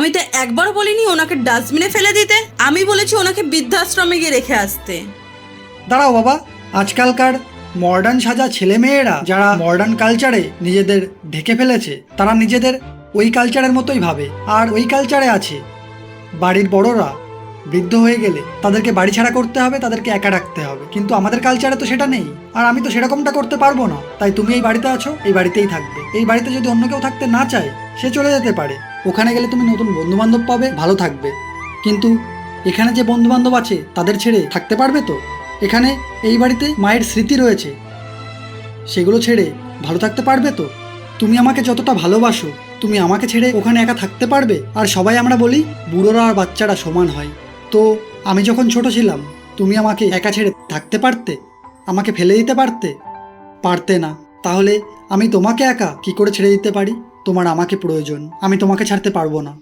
আমি তো একবার বলিনি ওনাকে ডাস্টবিনে ফেলে দিতে। আমি বলেছি ওনাকে বৃদ্ধাশ্রমে গিয়ে রেখে আসতে। দাঁড়াও বাবা, আজকালকার মডার্ন সাজা ছেলেমেয়েরা যারা মডার্ন কালচারে নিজেদের ঢেকে ফেলেছে, তারা নিজেদের ওই কালচারের মতোই ভাবে। আর ওই কালচারে আছে, বাড়ির বড়রা বৃদ্ধ হয়ে গেলে তাদেরকে বাড়ি ছাড়া করতে হবে, তাদেরকে একা রাখতে হবে। কিন্তু আমাদের কালচারে তো সেটা নেই। আর আমি তো সেরকমটা করতে পারব না। তাই তুমি এই বাড়িতে আছো, এই বাড়িতেই থাকবে। এই বাড়িতে যদি অন্য কেউ থাকতে না চায়, সে চলে যেতে পারে। ওখানে গেলে তুমি নতুন বন্ধু বান্ধব পাবে, ভালো থাকবে। কিন্তু এখানে যে বন্ধু বান্ধব আছে, তাদের ছেড়ে থাকতে পারবে তো? এখানে এই বাড়িতে মায়ের স্মৃতি রয়েছে। সেগুলো ছেড়ে ভালো থাকতে পারবে তো? তুমি আমাকে যতটা ভালোবাসো, তুমি আমাকে ছেড়ে ওখানে একা থাকতে পারবে? আর সবাই আমরা বলি, বুড়োরা আর বাচ্চারা সমান হয়। তো আমি যখন ছোট ছিলাম, তুমি আমাকে একা ছেড়ে থাকতে পারতে? আমাকে ফেলে দিতে পারতে? পারতে না। তাহলে আমি তোমাকে একা কি করে ছেড়ে দিতে পারি? তোমার আমাকে প্রয়োজন। আমি তোমাকে ছাড়তে পারব না।